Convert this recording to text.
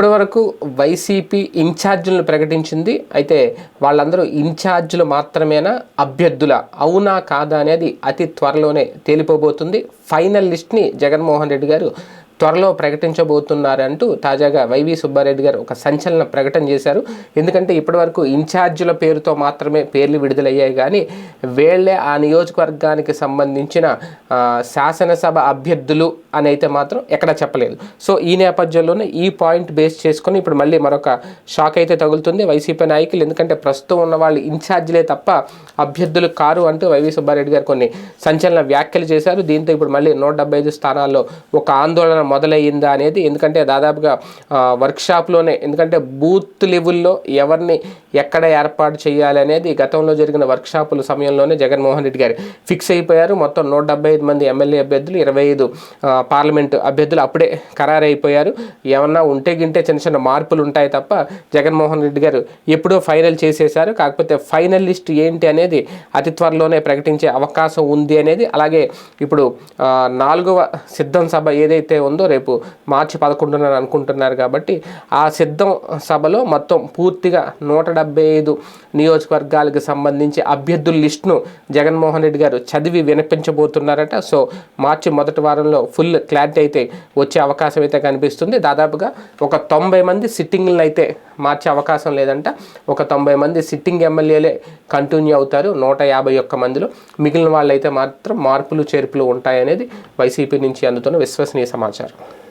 ఇప్పటివరకు వైసీపీ ఇన్ఛార్జీలను ప్రకటించింది. అయితే వాళ్ళందరూ ఇన్ఛార్జీలు మాత్రమేనా? అభ్యర్థుల అవునా కాదా అనేది అతి త్వరలోనే తేలిపోబోతుంది. ఫైనల్ లిస్ట్ని జగన్మోహన్ రెడ్డి గారు త్వరలో ప్రకటించబోతున్నారంటూ తాజాగా వైవి సుబ్బారెడ్డి గారు ఒక సంచలన ప్రకటన చేశారు. ఎందుకంటే ఇప్పటివరకు ఇన్ఛార్జీల పేరుతో మాత్రమే పేర్లు విడుదలయ్యాయి. కానీ వేళ్ళే ఆ నియోజకవర్గానికి సంబంధించిన శాసనసభ అభ్యర్థులు అని అయితే మాత్రం ఎక్కడా చెప్పలేదు. సో ఈ నేపథ్యంలోనే ఈ పాయింట్ బేస్ చేసుకొని ఇప్పుడు మళ్ళీ మరొక షాక్ అయితే తగులుతుంది వైసీపీ నాయకులు. ఎందుకంటే ప్రస్తుతం ఉన్న వాళ్ళు ఇన్ఛార్జీలే తప్ప అభ్యర్థులు కారు అంటూ వైవి సుబ్బారెడ్డి గారు కొన్ని సంచలన వ్యాఖ్యలు చేశారు. దీంతో ఇప్పుడు మళ్ళీ నూట డెబ్బై ఐదు స్థానాల్లో ఒక ఆందోళన మొదలయ్యిందా అనేది ఎందుకంటే దాదాపుగా వర్క్షాప్లోనే ఎందుకంటే బూత్ లెవెల్లో ఎవరిని ఎక్కడ ఏర్పాటు చేయాలి అనేది గతంలో జరిగిన వర్క్షాపుల సమయంలోనే జగన్మోహన్ రెడ్డి గారు ఫిక్స్ అయిపోయారు. మొత్తం నూట డెబ్బై ఐదు మంది ఎమ్మెల్యే అభ్యర్థులు ఇరవై ఐదు పార్లమెంటు అభ్యర్థులు అప్పుడే ఖరారైపోయారు. ఏమన్నా ఉంటే గింటే చిన్న చిన్న మార్పులు ఉంటాయి తప్ప జగన్మోహన్ రెడ్డి గారు ఎప్పుడో ఫైనల్ చేసేశారు. కాకపోతే ఫైనల్ లిస్ట్ ఏంటి అనేది అతి త్వరలోనే ప్రకటించే అవకాశం ఉంది అనేది అలాగే ఇప్పుడు నాలుగవ సిద్ధం సభ ఏదైతే ఉందో రేపు మార్చి పదకొండున అనుకుంటున్నారు కాబట్టి ఆ సిద్ధం సభలో మొత్తం పూర్తిగా నూట డెబ్బై ఐదు నియోజకవర్గాలకు సంబంధించి అభ్యర్థుల లిస్టును జగన్మోహన్ రెడ్డి గారు చదివి వినిపించబోతున్నారట. సో మార్చి మొదటి వారంలో ఫుల్ క్లారిటీ అయితే వచ్చే అవకాశం అయితే కనిపిస్తుంది. దాదాపుగా ఒక తొంభై మంది సిట్టింగ్లను అయితే మార్చే అవకాశం లేదంట. ఒక తొంభై మంది సిట్టింగ్ ఎమ్మెల్యేలే కంటిన్యూ అవుతారు. నూట యాభై ఒక్క మందిలో మిగిలిన వాళ్ళైతే మాత్రం మార్పులు చేర్పులు ఉంటాయనేది వైసీపీ నుంచి అందుతున్న విశ్వసనీయ సమాచారం. 가지고.